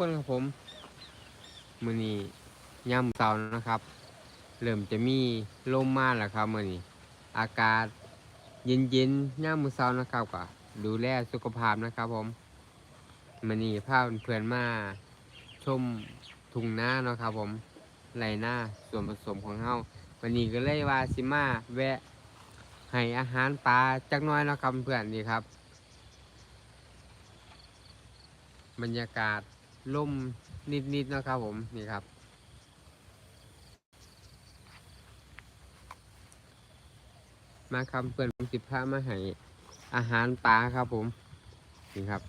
คนครับผมมือนี้ย่ำเสานะครับ เริ่มจะมีลมมาแล้วครับมือนี้อากาศเย็นเย็นย่ำมือเสานะครับก็ดูแลสุขภาพนะครับ ผมมือนี้พาเพื่อนมาชมทุ่งนาเนาะครับ ผมไรหน้าส่วนผสมของเฮาวันนี้ก็เลยว่าสิมาแวะให้อาหารปลาจักน้อยเนาะครับเพื่อนนี่ครับ บรรยากาศ ล่มนิดๆเนะครับผมนี่ครับ มาคำเปิดสิบผ้ามาให้อาหารปลาครับผมนี่ครับ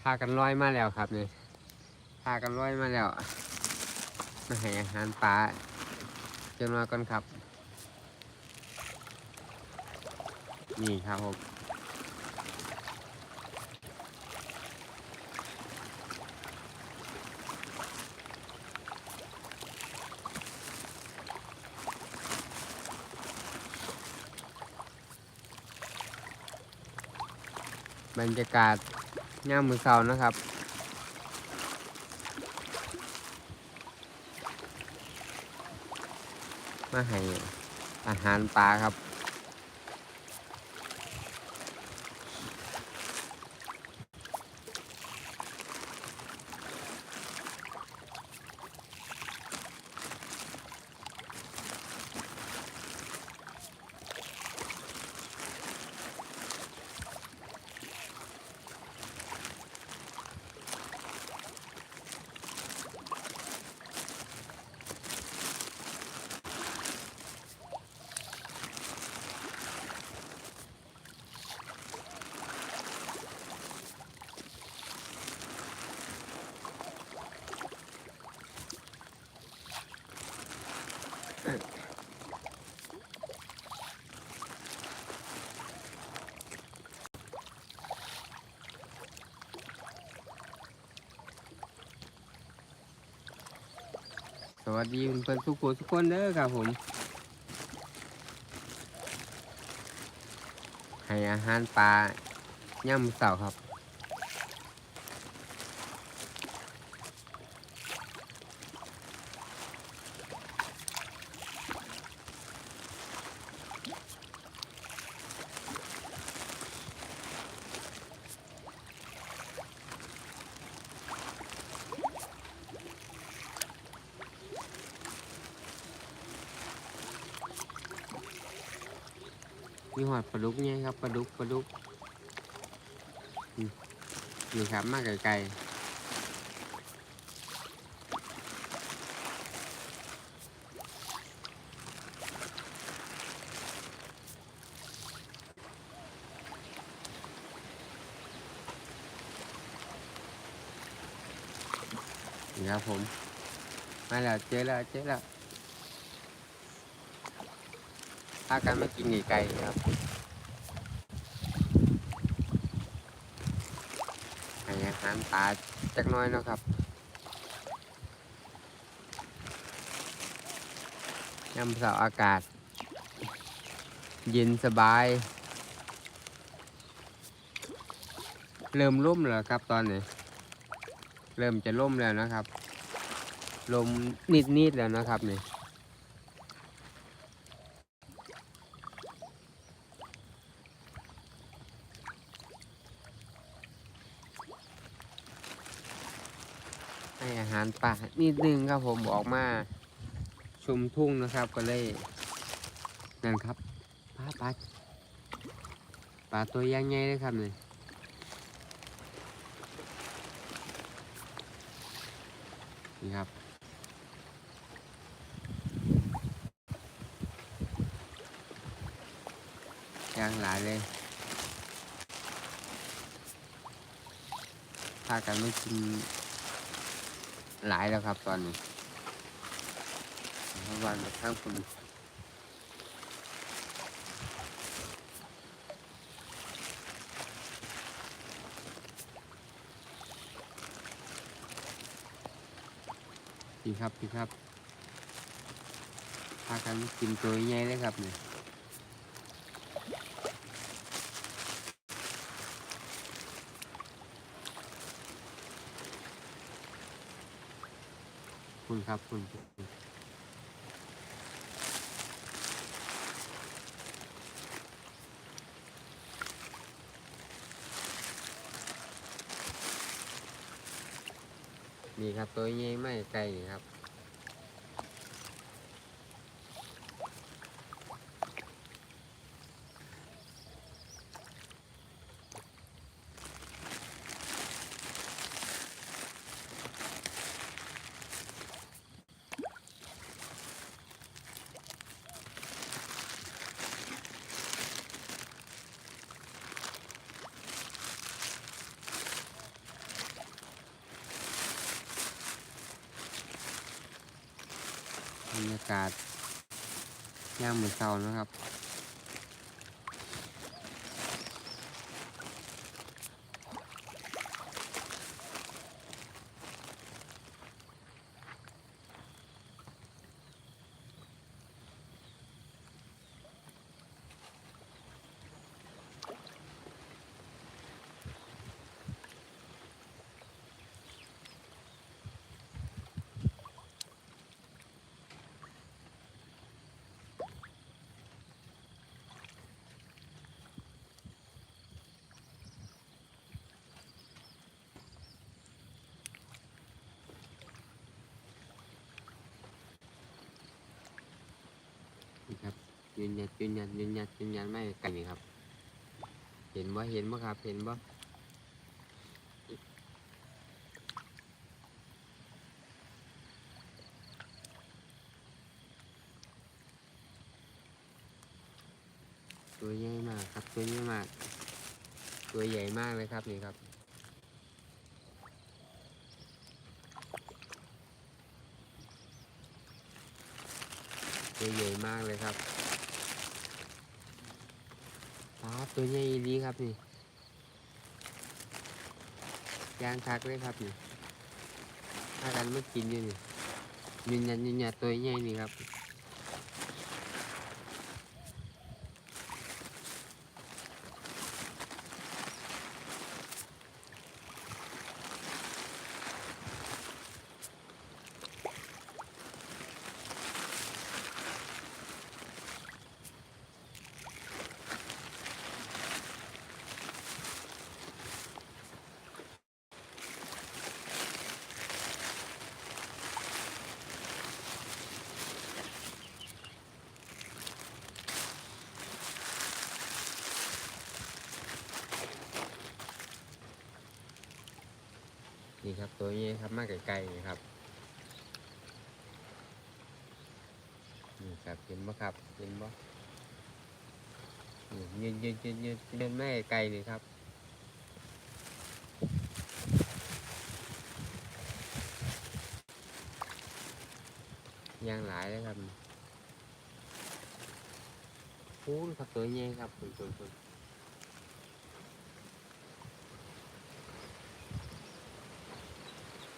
พากันร้อยมาแล้วครับนี่พากันร้อยมาแล้วมาให้อาหารปลาเจ้ามาก่อนครับ นี่ครับผม บรรยากาศย่ามมือเสานะครับ มาให้อาหารปลาครับ วัสดีเพื่อนทุกคนทุกคนเด้อครับผม ให้อาหารปลาย่ำเสาครับ มีหอดปลาดุกเนี่ยครับปลาดุกปลาดุกอืมนี่ครับมากไกลๆนี่ครับผมมาแล้วเจอแล้วเจอแล้ว พากันมากินไก่ครับให้อาหารปลาจักน้อยเนาะครับยามเสาอากาศ เย็นสบาย เริ่มร่มแล้วครับตอนนี้ เริ่มจะร่มแล้วนะครับ ลมนิดๆแล้วนะครับนี่ ให้อาหารปลานิดนึงครับผมออกมาชมทุ่งนะครับก็เลยนั่นครับปลาปลาปลาตัวยังไงเลยครับนี่นี่ครับย่างหลายเลยพากันไม่กิน หลายแล้วครับตอนนี้วันมาทั้งคนพี่ครับพี่ครับพากันกินตัวใหญ่เลยครับเนี่ย คุณครับคุณนี่ครับตัวใหญ่ไม่ไกลครับากาศย่ามมือเช้านะครับ นี่ครับ ยืนยันยืนยันยืนยันยืนยันไม่ไกลนี่ครับ เห็นบ่เห็นบ่ครับ เห็นบ่ตัวใหญ่มากครับตัวใหญ่มาก ตัวใหญ่มากเลยครับนี่ครับตัวใหญ่มากเลยครับ ตัวใหญ่ดีครับนี่ยางคักเลยครับนี่ถ้ากันไม่กินอยู่นี่ยืนยันยืนยันตัวใหญ่นี่ครับ นี่ครับ ตัวใหญ่ครับมาไกลๆนี่ครับ นี่ครับเห็นบ่ครับเห็นบ่นี่ยืนยืนยืนยืนยืนไม่ไกลๆนี่ครับยางหลายเลยครับพูนครับตัวใหญ่ครับคุณคุณคุณ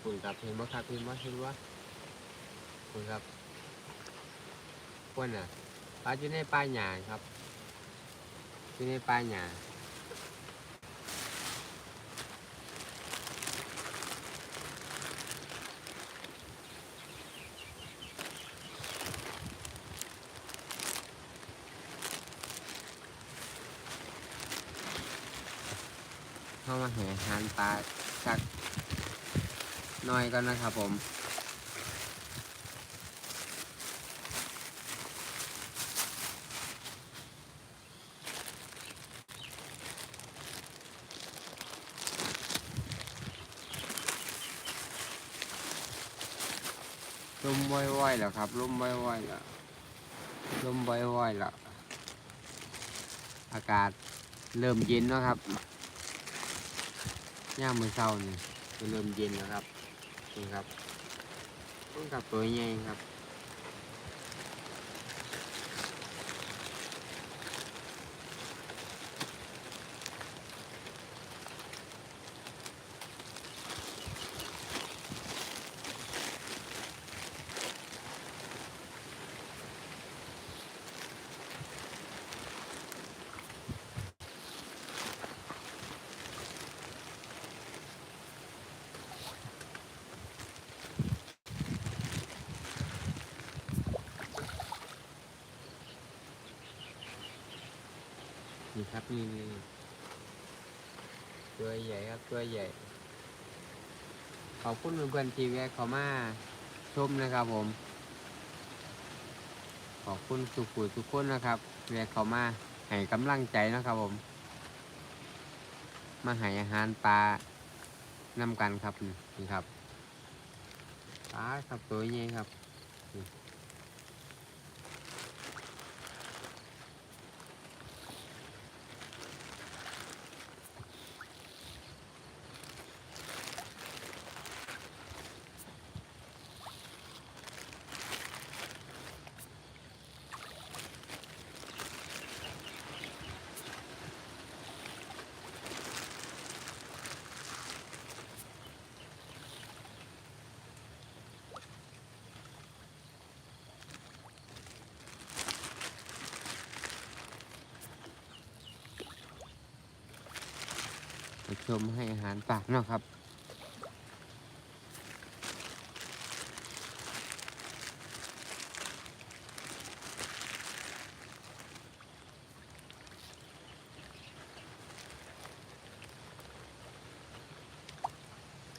คุณครับเห็นบ่ครับเห็นบ่เห็นบ่คุณครับพวกน่ะปลาอยู่ในป่าหญ้าครับอยู่ในป่าหญ้าเข้ามาแห่หารปลาสัก หน้อยก่อนนะครับผมลมว่อยๆแล้วครับลมว่อยๆแล้วลมว่อยๆแล้วอากาศเริ่มเย็นแล้วครับย่ามมือเช้านี่จะเริ่มเย็นแล้วครับ นี่ครับต้องกับตัวใหญ่ครับ นี่ครับนี่นี่ตัวใหญ่ครับตัวใหญ่ ขอบคุณเพื่อนๆที่แวะเข้ามาชมนะครับผม ขอบคุณสุขุทุกคนนะครับแวะเข้ามาให้กำลังใจนะครับผม มาให้อาหารปลานำกันครับนี่ครับปลาครับตัวใหญ่ครับ ชมให้อาหารปากเนาะครับ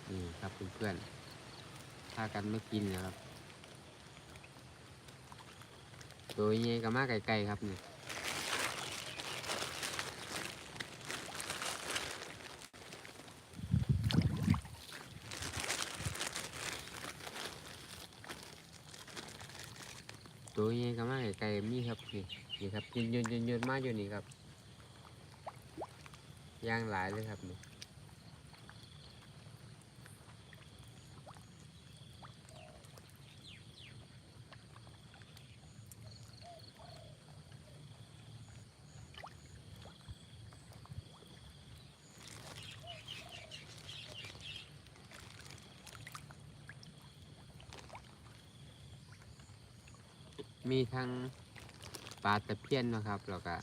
นี่ครับเพื่อนๆถ้ากันไม่กินนะครับ ตัวเงี้ก็มาไกลๆครับเนี่ตัวใหญ่ก็ มาไกลๆมีครับนี่นี่ครับยืนยืนยืนยืนมาอยู่นี่ครับย่างหลายเลยครับนี่มีทั้ง ปลาตะเพียนเนาะครับแล้วก็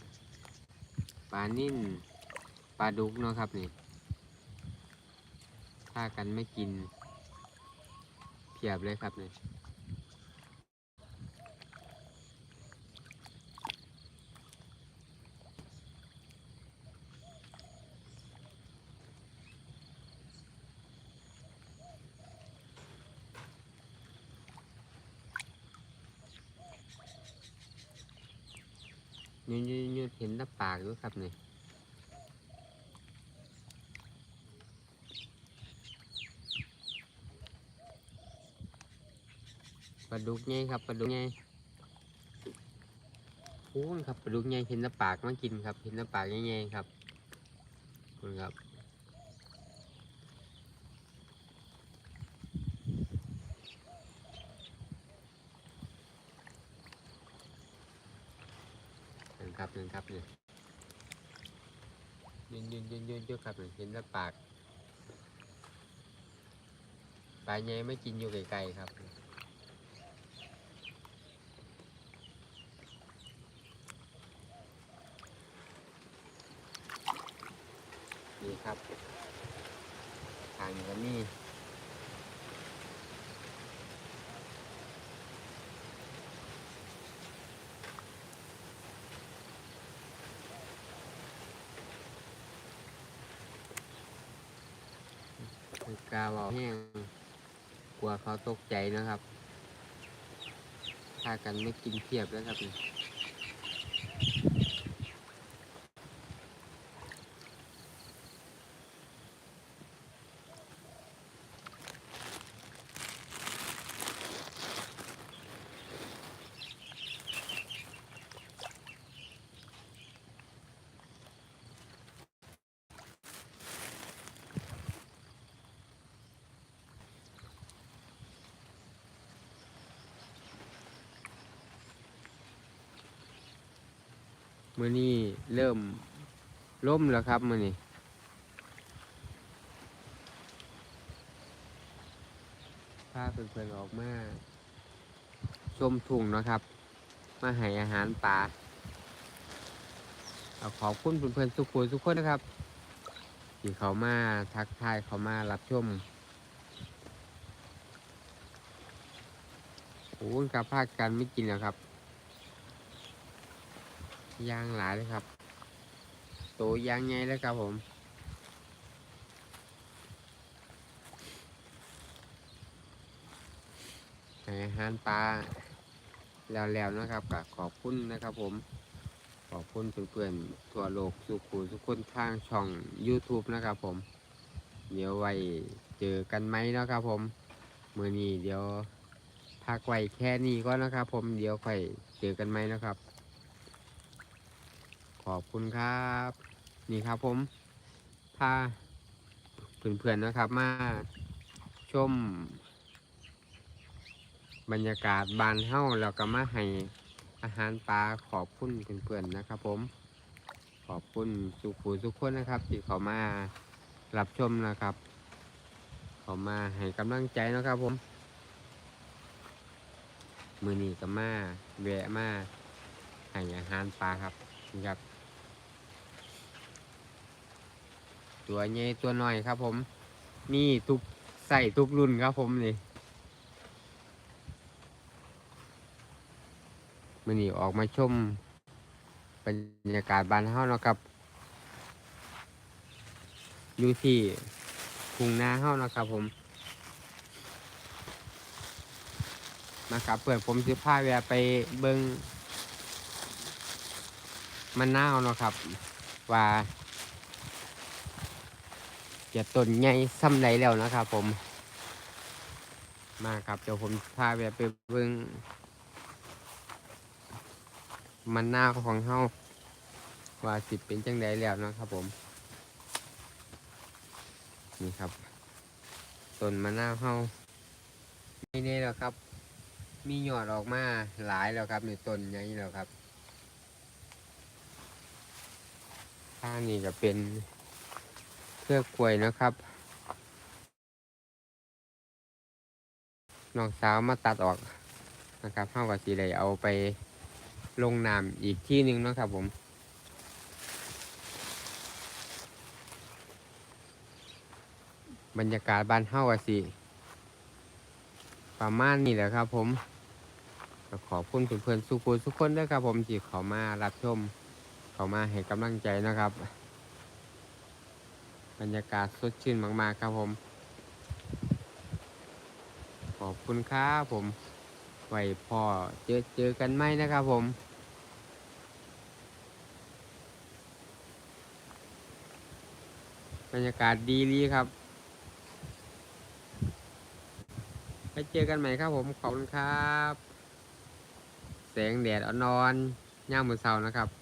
ปลานิ่นปลาดุกเนาะครับนี่ถ้ากันไม่กินเพียบเลยครับนี่ ยืนยืนยืนเห็น ครับนี่ปลาดุกไงครับปลาดุกไงโอ้ยครับปลาดุกไงเห็นแตาปากมากินครับ เห็นแตาปากไงๆครับคุณครับนั่นครับนั่นครับเนี่ย ยืนยืนยืนยืนเยอะครับเห็นแล้วปากปลาไงไม่กินอยู่ไกลๆครับนี่ครับทางนี้ ก็มีคือกาบอกแห้งกลัวเขาตกใจนะครับถ้ากันไม่กินเทียบแล้วครับ มื่อนี้เริ่มล่มแล้วครับมื่อนี้พาเพื่อนๆออกมาชมทุ่งนะครับ มาให้อาหารปลาเอาขอบคุณเพื่อนๆทุกคนทุกคนนะครับที่เขามาทักทายเขามารับชมโอ้ยกับภาคกันไม่กินแล้วครับ ย่างหลายเลยครับโตอยางไงแล้วครับผมห้อาหารปลาแล้วๆนะครับก็ขอบคุณนะครับผม ขอบคุณเพื่อนๆทั่วโลกสุขุทุกคนทางช่อง YouTube นะครับผม เดี๋ยวไว้เจอกันไหมนะครับผมมือนี้เดี๋ยวพักไว้แค่นี้ก็นะครับผมเดี๋ยวค่อยเจอกันไหมนะครับ อบคุณครับ นี่ครับผมพาเพื่อนๆนะครับมาชม บรรยากาศบานเฮ้าแล้วก็มาให้อาหารปลาขอบคุณเพื่อนๆนะครับ ผมขอบคุณสุขูทุกคนนะครับ ที่เขามารับชมนะครับ เขามาให้กำลังใจนะครับผมมือนี้ก็มาแวะมาให้อาหารปลาครับครับ ตัวใหญ่ตัวน้อยครับ ผม มีทุกใส่ทุกรุ่นครับ ผมนี่มื่อนี้ออกมาชมบรรยากาศบ้านเฮาเนาะครับ อยู่ที่ทุ่งนาเฮาเนาะครับ ผมมาครับเพื่อนผมสิพาแวไปเบิงมันนาวเนาะครับ ว่า จะต้นใหญ่ซ้ำใดแล้วนะครับผม มาครับเดี๋ยวผมพาแวะไปเบิงมันหน้าของเฮาว่าสิเป็นจังไดแล้วนะครับผม นี่ครับต้นมะนาวเฮาไม่แน่แล้วครับ มียอดออกมาหลายแล้วครับในต้นใหญ่แล้วครับข้างนี้ก็เป็น รือกล้วยนะครับ น้องสาวมาตัดออกนะครับเฮาก็สิได้เอาไปลงน้ำอีกที่หนึ่งนะครับผม บรรยากาศบ้านเฮาอสิประมาณนี้แหละครับผม ขอบคุณเพื่อนๆสุขุทุกคนด้วยครับผมที่เขามารับชม เขามาให้กำลังใจนะครับ บรรยากาศสดชื่นมากๆครับผม ขอบคุณครับผม ไว้พอเจอเจอกันไหมนะครับผมบรรยากาศดีลีครับ ไปเจอกันใหม่ครับผม ขอบคุณครับ แสงแดดอ่อนๆย่ามมือเสานะครับ